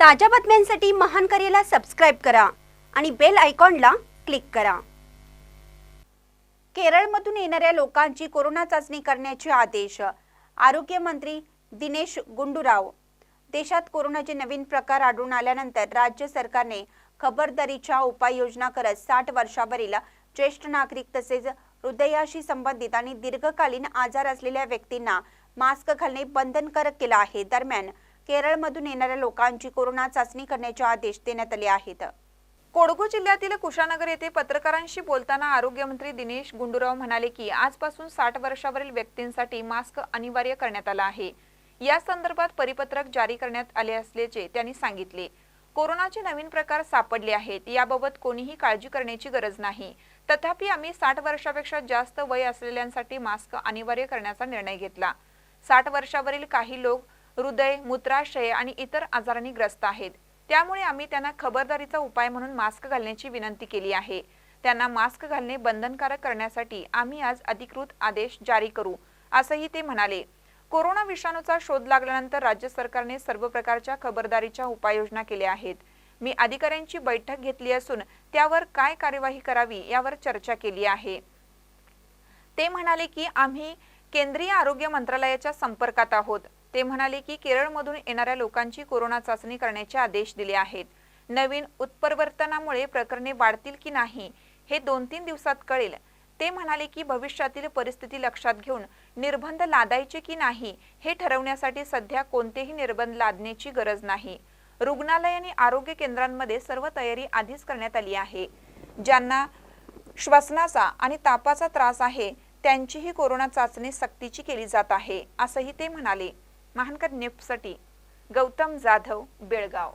ताज्या बातम्यांसाठी महान करेला सबस्क्राईब करा आणि बेल आयकॉनला क्लिक करा. केरळमधून येणाऱ्या लोकांची कोरोना चाचणी करण्याचे आदेश आरोग्यमंत्री दिनेश गुंडूराव. देशात कोरोनाचे नवीन प्रकार आढळून आल्यानंतर राज्य सरकारने खबरदारीच्या उपाययोजना करत साठ वर्षावरील ज्येष्ठ नागरिक तसेच हृदयाशी संबंधित आणि दीर्घकालीन आजार असलेल्या व्यक्तींना मास्क घालणे बंधनकारक केलं आहे. दरम्यान केरळमधून येणाऱ्या लोकांची कोरोना चाचणी करण्याचे आदेश देण्यात आले आहेत. कोडगू जिल्ह्यातील कुशानगर येथे पत्रकारांशी बोलताना आरोग्यमंत्री दिनेश गुंडूराव म्हणाले की आजपासून साठ वर्षावरील व्यक्तींसाठी मास्क अनिवार्य करण्यात आला आहे. या संदर्भात परिपत्रक जारी करण्यात आले असल्याचे त्यांनी सांगितले. कोरोनाचे नवीन प्रकार सापडले आहेत. याबाबत कोणीही काळजी करण्याची गरज नाही. तथापि आम्ही साठ वर्षापेक्षा जास्त वय असलेल्यांसाठी मास्क अनिवार्य करण्याचा निर्णय घेतला. साठ वर्षावरील काही लोक हृदय मूत्राशय आणि इतर आजारांनी ग्रस्त आहेत. त्यामुळे आम्ही त्यांना खबरदारीचा उपाय म्हणून मास्क घालण्याची विनंती केली आहे. त्यांना मास्क घालणे बंधनकारक करण्यासाठी आम्ही आज अधिकृत आदेश जारी करू असंही ते म्हणाले. कोरोना विषाणूचा शोध लागल्यानंतर राज्य सरकारने सर्व प्रकारच्या खबरदारीच्या उपाययोजना केल्या आहेत. मी अधिकाऱ्यांची बैठक घेतली असून त्यावर काय कार्यवाही करावी यावर चर्चा केली आहे. ते म्हणाले की आम्ही केंद्रीय आरोग्य मंत्रालयाच्या संपर्कात आहोत. ते म्हणाले की केरळमधून येणाऱ्या लोकांची कोरोना चाचणी करण्याचे आदेश दिले आहेत. नवीन उत्परिवर्तनामुळे प्रकरणे वाढतील की नाही हे दोन तीन दिवसात कळेल. ते म्हणाले की भविष्यातील परिस्थिती लक्षात घेऊन निर्बंध लादायचे की नाही हे ठरवण्यासाठी सध्या कोणतेही निर्बंध लादण्याची गरज नाही. रुग्णालय आणि आरोग्य केंद्रांमध्ये सर्व तयारी आधीच करण्यात आली आहे. ज्यांना श्वसनाचा आणि तापाचा त्रास आहे त्यांचीही कोरोना चाचणी सक्तीची केली जात आहे असंही ते म्हणाले. महानकर न्यूजसाठी गौतम जाधव बेळगाव.